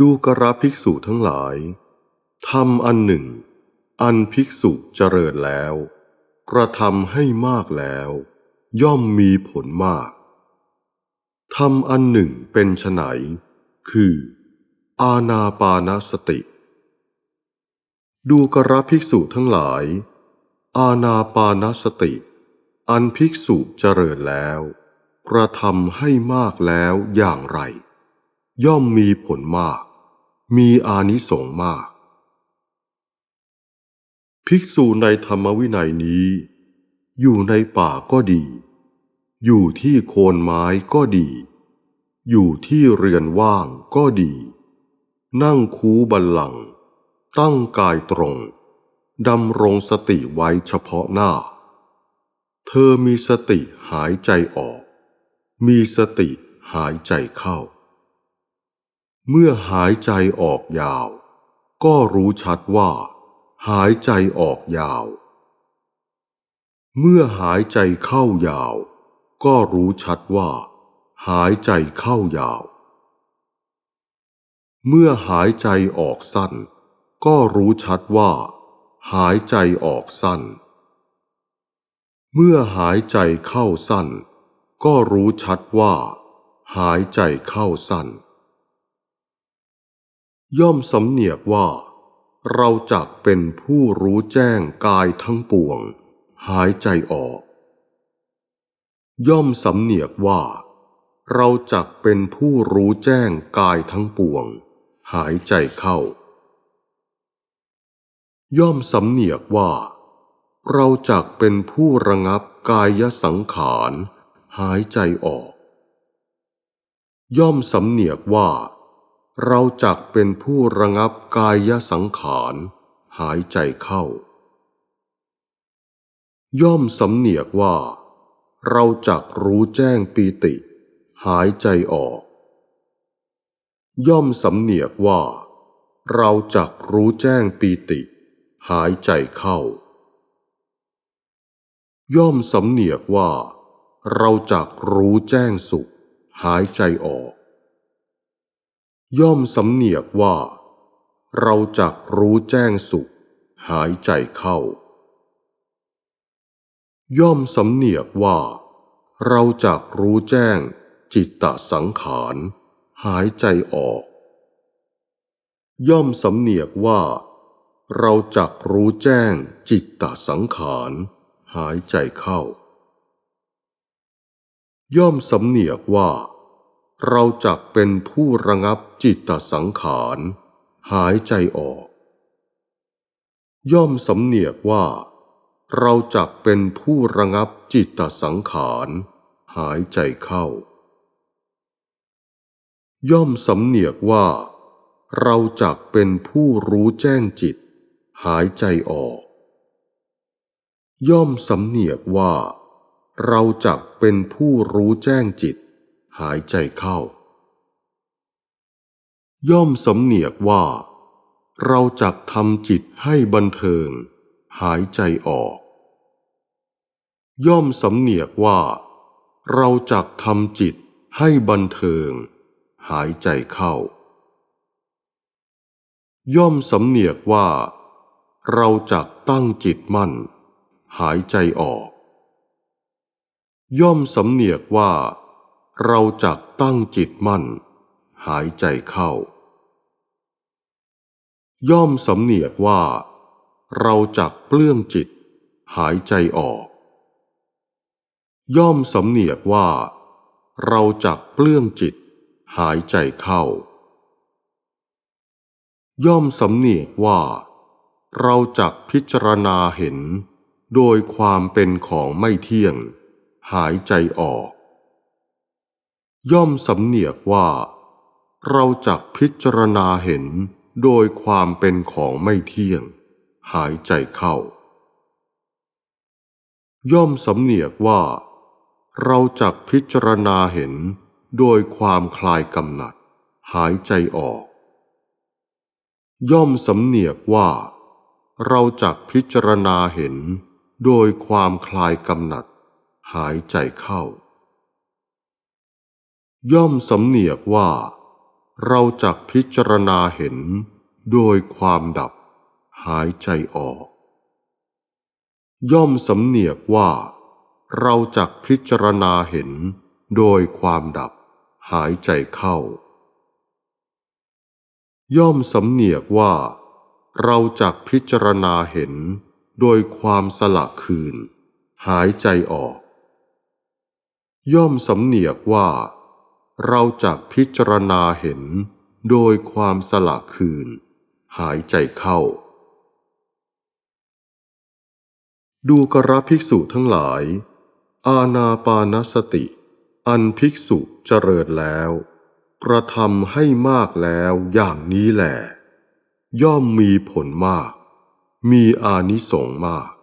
ดูกระภิกษุทั้งหลายทำอันหนึ่ง อันภิกษุเจริญแล้ว กระทำให้มากแล้ว ย่อมมีผลมากทำอันหนึ่งเป็นไฉนคือ อาณาปานสติ ดูกระภิกษุทั้งหลาย อาณาปานสติ อันภิกษุเจริญแล้ว กระทำให้มากแล้วอย่างไร ย่อมมีผลมาก มีอานิสงส์มาก ภิกษุในธรรมวินัยนี้ อยู่ในป่าก็ดี อยู่ที่โคนไม้ก็ดี อยู่ที่เรือนว่างก็ดี นั่งคูบัลลัง ตั้งกายตรงดำรงสติไว้เฉพาะหน้า เธอมีสติหายใจออก มีสติหายใจเข้า เมื่อหายใจออกยาว ก็รู้ชัดว่า หายใจออกยาว เมื่อหายใจเข้ายาว ก็รู้ชัดว่า หายใจเข้ายาว เมื่อหายใจออกสั้น ก็รู้ชัดว่า หายใจออกสั้น เมื่อหายใจเข้าสั้น ก็รู้ชัดว่า หายใจเข้าสั้น ย่อมสำเนียกว่า เราจักเป็นผู้รู้แจ้งกายทั้งปวง หายใจออก ย่อมสำเนียกว่า เราจักเป็นผู้รู้แจ้งกายทั้งปวง หายใจเข้า ย่อมสำเนียกว่า เราจักเป็นผู้ระงับกายสังขาร หายใจออก ย่อมสำเนียกว่า เราจักเป็นผู้ระงับกายสังขารหายใจเข้า ย่อมสำเนียกว่า เราจักรู้แจ้งปีติ หายใจออก ย่อมสำเนียกว่า เราจักรู้แจ้งปีติ หายใจเข้า ย่อมสำเนียกว่า เราจักรู้แจ้งสุข หายใจออก ย่อมสำเนียกว่า เราจักรู้แจ้งสุข หายใจเข้า ย่อมสำเนียกว่า เราจักรู้แจ้ง จิตตสังขาร หายใจออก ย่อมสำเนียกว่า เราจักรู้แจ้ง จิตตสังขาร หายใจเข้า ย่อมสำเนียกว่า เราจักเป็นผู้ระงับจิตตสังขาร หายใจออก ย่อมสำเนียกว่า เราจักเป็นผู้ระงับจิตตสังขาร หายใจเข้า ย่อมสำเนียกว่า เราจักเป็นผู้รู้แจ้งจิต หายใจออก ย่อมสำเนียกว่า เราจักเป็นผู้รู้แจ้งจิต หายใจเข้า ย่อมสำเนียกว่า เราจักทำจิตให้บันเทิง หายใจออก ย่อมสำเนียกว่า เราจักทำจิตให้บันเทิง หายใจเข้า ย่อมสำเนียกว่า เราจักตั้งจิตมั่น หายใจออก ย่อมสำเนียกว่า เราจักตั้งจิตมั่น หายใจเข้า ย่อมสำเนียกว่า เราจักเปลื้องจิต หายใจออก ย่อมสำเนียกว่า เราจักเปลื้องจิต หายใจเข้า ย่อมสำเนียกว่า เราจักพิจารณาเห็น โดยความเป็นของไม่เที่ยง หายใจออก ย่อมสำเนียกว่า เราจักพิจารณาเห็นโดยความเป็นของไม่เที่ยง หายใจเข้า ย่อมสำเนียกว่า เราจักพิจารณาเห็นโดยความคลายกำหนัด หายใจออก ย่อมสำเนียกว่า เราจักพิจารณาเห็นโดยความคลายกำหนัด หายใจเข้า ย่อมสำเนียกว่า เราจักพิจารณาเห็นโดยความดับหายใจออก ย่อมสำเนียกว่า เราจักพิจารณาเห็นโดยความดับหายใจเข้า ย่อมสำเนียกว่า เราจักพิจารณาเห็นโดยความสละคืน หายใจออก ย่อมสำเนียกว่า เราจักพิจารณาเห็นโดยความสละคืน หายใจเข้า ดูกระภิกษุทั้งหลาย อาณาปานสติ อันภิกษุเจริญแล้ว กระทำให้มากแล้วอย่างนี้แหละย่อมมีผลมาก มีอานิสงส์มาก